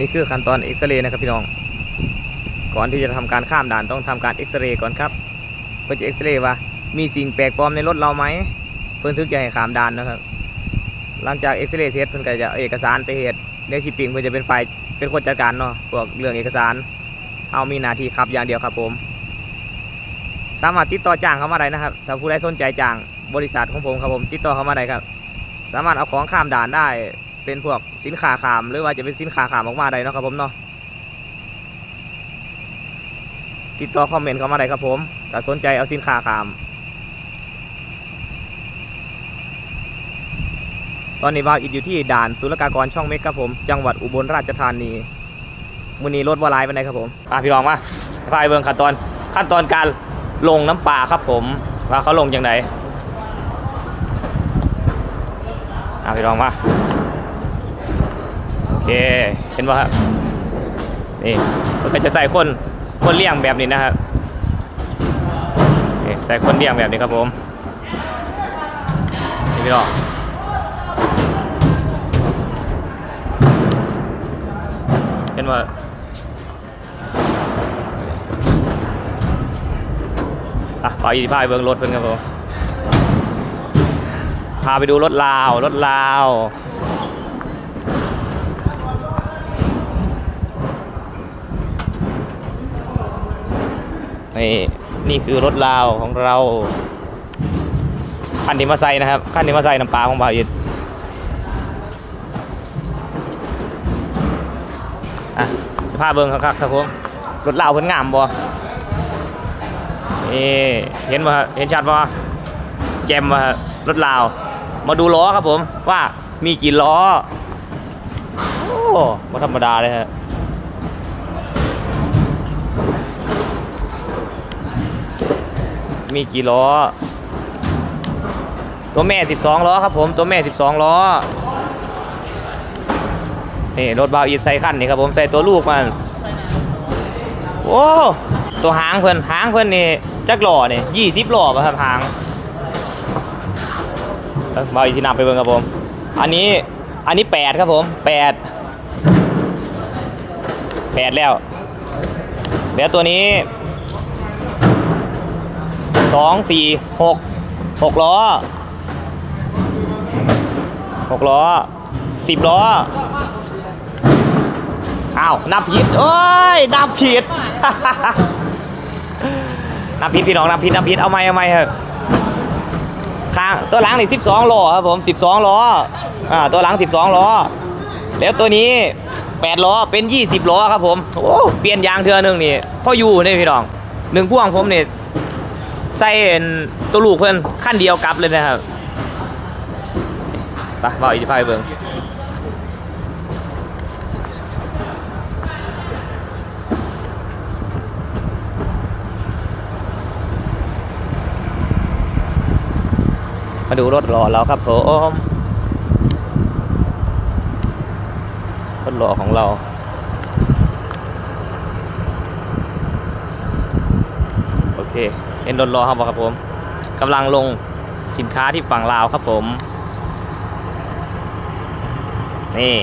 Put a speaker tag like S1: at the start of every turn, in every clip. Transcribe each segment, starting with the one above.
S1: นี่คือขั้นตอนเอ็กซเรย์นะครับพี่น้อง ก่อนที่จะทำการข้ามด่านต้องทำการเอ็กซเรย์ก่อนครับเพื่อจะเอ็กซเรย์ว่ามีสิ่งแปลกปลอมในรถเราไหมเพื่อถึงจะให้ข้ามด่านนะครับ หลังจากเอ็กซเรย์เสร็จเพื่อนก็จะเอกสารไปเหตุในชิปปิ้งเพื่อจะเป็นฝ่ายเป็นคนจัดการเนาะพวกเรื่องเอกสาร เอามีหน้าที่ขับอย่างเดียวครับผม สามารถติดต่อจ้างเข้ามาได้นะครับ ถ้าผู้ใดสนใจจ้างบริษัทของผมครับผมติดต่อเข้ามาได้ครับ สามารถเอาของข้ามด่านได้ เป็นพวกสินค้าขามหรือว่าจะเป็นสินค้าขามออกมาได้เนาะครับผมเนาะติดต่อคอมเมนต์เข้ามาได้ครับผมถ้าสนใจเอาสินค้าขาม ตอนนี้วาวอิดอยู่ที่ด่านศุลกากรช่องเม็กครับผม จังหวัดอุบลราชธานีมือนี้รถวาลายไปไหนครับผมอะพี่รองมาพายเบิ่งขั้นตอนขั้นตอนการลงน้ำปลาครับผม ว่าเขาลงยังไงอะพี่รองมา เค เห็นป่ะครับ นี่มันก็จะใส่คนคนเลี้ยงแบบนี้นะครับนี่ใส่คนเลี้ยงแบบนี้ครับผม นี่พี่รองเห็นว่าอะไปอีกพาไปเบิ่งรถเพิ่นครับผม พาไปดูรถลาว รถลาว นี่นี่คือรถลาวของเราคันนี้มาใส่นะครับคันนี้มาใส่น้ำปลาของบ่าวอินอะพาเบิ้งครับครับผมรถลาวเพิ่นงามบ่นี่เห็นบ่เห็นชัดบ่แจมบ่รถลาว มาดูล้อครับผมว่ามีกี่ล้อโอ้บ่ธรรมดาเลยฮะ มีกี่ล้อ ตัวแม่ 12 ล้อครับผม ตัวแม่ 12 ล้อ นี่รถบาวอีทใส่ขั้นนี่ครับผม ใส่ตัวลูกมันโอ้ตัวหางเพิ่อนหางเพิ่อนนี่จักหล่อนี่ยี่สิบหล่อป่ะครับหางเบาวอีที่นำไปเบิ่งครับผม อันนี้ อันนี้แปดครับผมแปดแปดแล้ว เดี๋ยวตัวนี้ สองสี่หกหกล้อหกล้อสิบล้อ อ้าว นับผิดเอ้ย นับผิด นับผิดพี่น้อง นับผิด นับผิด เอาไหมเอาไหมเถอะข้างตัวหลังนี่สิบสองล้อครับผมสิบสองล้อ อ่า ตัวหลังสิบสองล้อ แล้วตัวนี้แปดล้อ เป็นยี่สิบล้อครับผม โอ้ เปลี่ยนยางเทือหนึงนี่พ่ออยู่นี่พี่น้องหนึ่งพ่วงผมนี่ ใส่เป็นตัวลูกเพื่อนขั้นเดียวกลับเลยนะครับไปบอกอีกไฟเบิ้งมาดูรถรอเราครับผมรถรอของเรา โอ เคเห็นรถรอครับครับผมกำลังลงสินค้าที่ฝั่งลาวครับผม นี่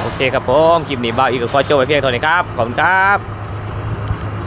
S1: โอเคครับผมคลิปนี้บ่าวอีกก็ขอจบไปเพียงเท่านี้ครับ ขอบคุณครับ